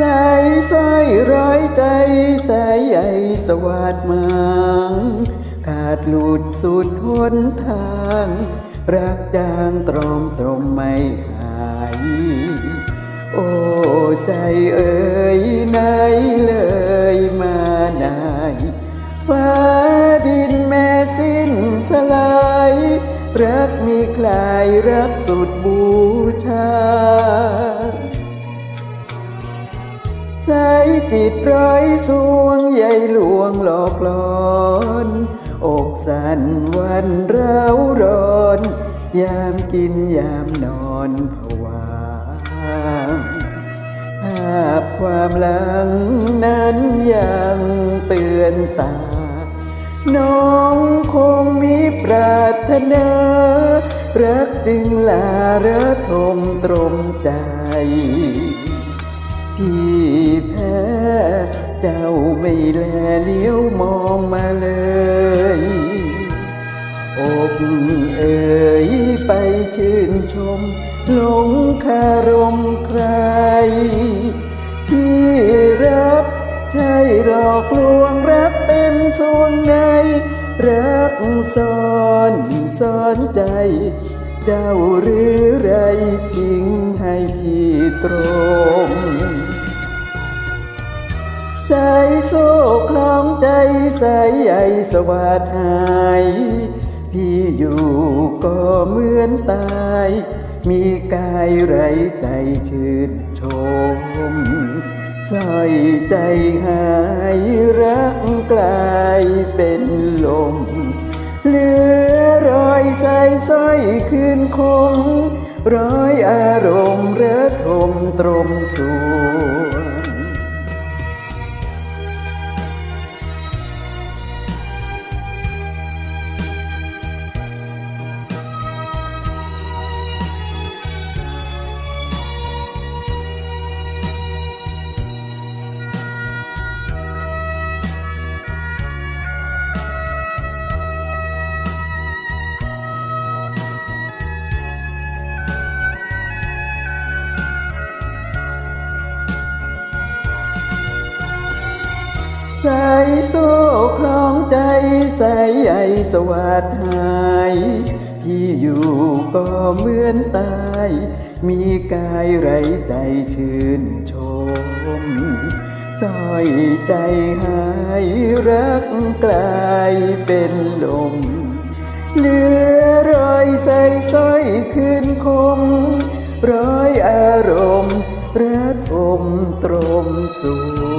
สายสร้อยร้อยใจสายใหญ่สวัสดมังขาดหลุดสุดหนทาง รักจางตรอมตรมไม่หาย โอ้ใจเอ่ยไหนเลยมาไหนฟ้าดินแม่สิ้นสลาย รักมีคลายรักสุดบูชา สายจิตร้อยสวงใยหลวงหลอกหลอนอกสั่นวันเราร้อน ยามกินยามนอนผวาภาพความหลังนั้นยังเตือนตา น้องคงมีปรารถนา รักจึงลาระทมตรมใจ พี่แพ้เจ้าไม่แลเลี้ยวมองมาเลยอกเอ่ยไปชื่นชมหลงคารมใคร ที่รับใช่หลอกลวงรักเต็มส่วงใน รักซ่อนซ่อนใจ เจ้าหรือไรทิ้งให้พี่ตรงสายโซ่คล้องใจสายใยสวัสดหายพี่อยู่ก็เหมือนตาย มีกายไรใจชื่นชมสอยใจหายรักกลายเป็นลมเหลือ ใส่สคืนคงร้อยอารมณ์ระทมตรมสวน สายโซ่คล้องใจสายใยสวัสดหายพี่อยู่ก็เหมือนตาย มีกายไรใจชื่นชมสอยใจหายรักกลายเป็นลมเหลือรอยใส่สร้อยคืนคมร้อยอารมณ์ระทมตรมสวง